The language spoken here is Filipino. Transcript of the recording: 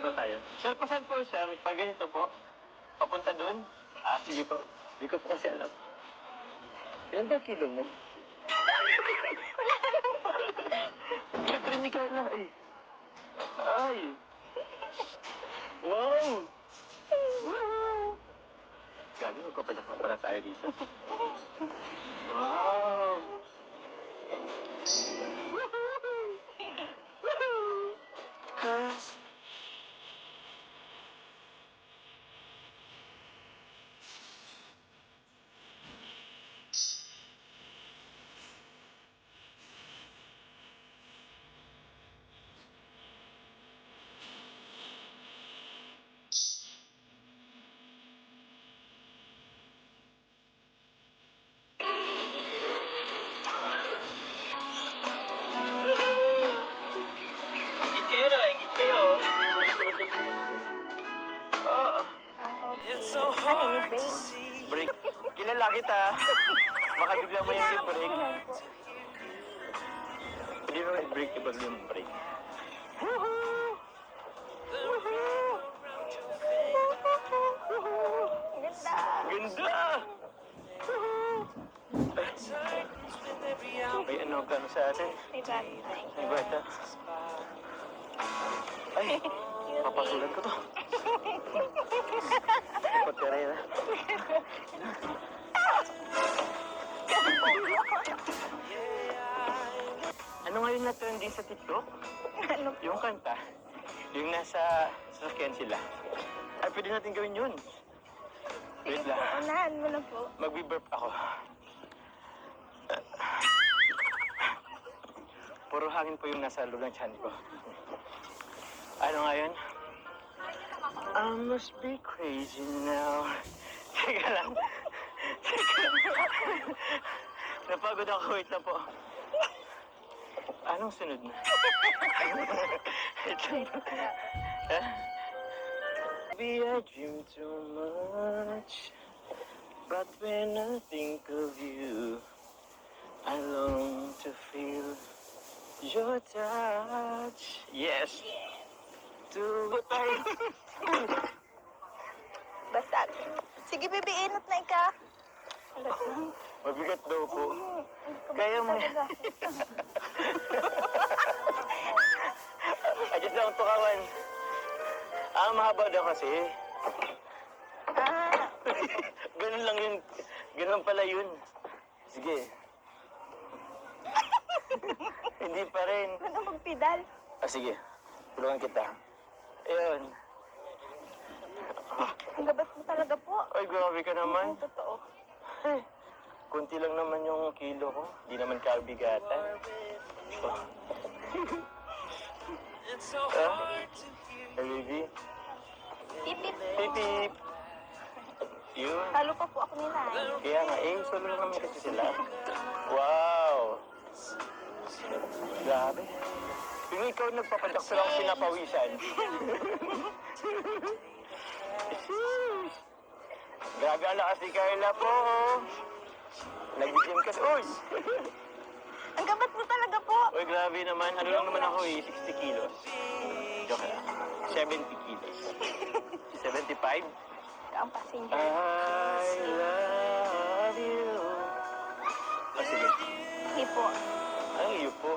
po tayo. Sir, pasan po sir? Pag ganito po, papunta doon? Ah, sige po. Hindi ko po kasi alam. Yan ba kilo mo? Catherine ni Carla eh. Ay! Wow! Wow! Gabi, magpapadak pa pala tayo dito. Wow! Ha? Ingit Ano, break? break. Kilala kita. Baka bigla mo yung break. Hindi mo break kapag yung break. Woohoo! Woohoo! Ganda. Ganda! May ano ka sa atin? May bagay. May bata. Ay, papasulat ko to. Pagkarera. Ano ngayon na trending sa TikTok? Ano? Yung kanta. Yung nasa sasakyan sila. Ay, pwede natin gawin yun. Sige Wait po, lang. unahan mo na po. Magbe-burp ako. Puro hangin po yung nasa loob ng tiyan ko. Ano nga yun? I must be crazy now. Teka lang. Teka lang. Napagod ako. Wait lang po. Anong sunod na? Wait lang. Eh? Maybe I dream too much. But when I think of you, I long to feel your touch. Yes. To tayo. Basta. Sige, baby, inot na ika. Mabigat daw po. Kaya mo. I just lang tukawan. Ah, mahaba daw kasi. Ah, Ganun lang yun. Ganun pala yun. Sige. Hindi pa rin. ano magpidal? Ah, sige. Tulungan kita. Ayun. Ang gabas mo talaga po. Ay, grabe ka naman. Ang totoo. Ay, kunti lang naman yung kilo ko. Di naman kabigatan. Oh. ah? Hey, baby. Tipit. Pipip. Yun. Talo pa po ako ni Nay. Kaya nga, eh, solo lang naman kasi sila. Wow. Grabe. Yung ikaw nagpapadyak sa lang sinapawisan. Grabe ang lakas ni Carla po. Nag-gym kasi. Uy! Ang gabas mo talaga po. Uy, grabe naman. Ano lang naman ako eh, 60 kilos. Joke lang. 70 kilos. 75? Ang passenger. I love you. Ah, sige. Sige po. Ay, iyo po.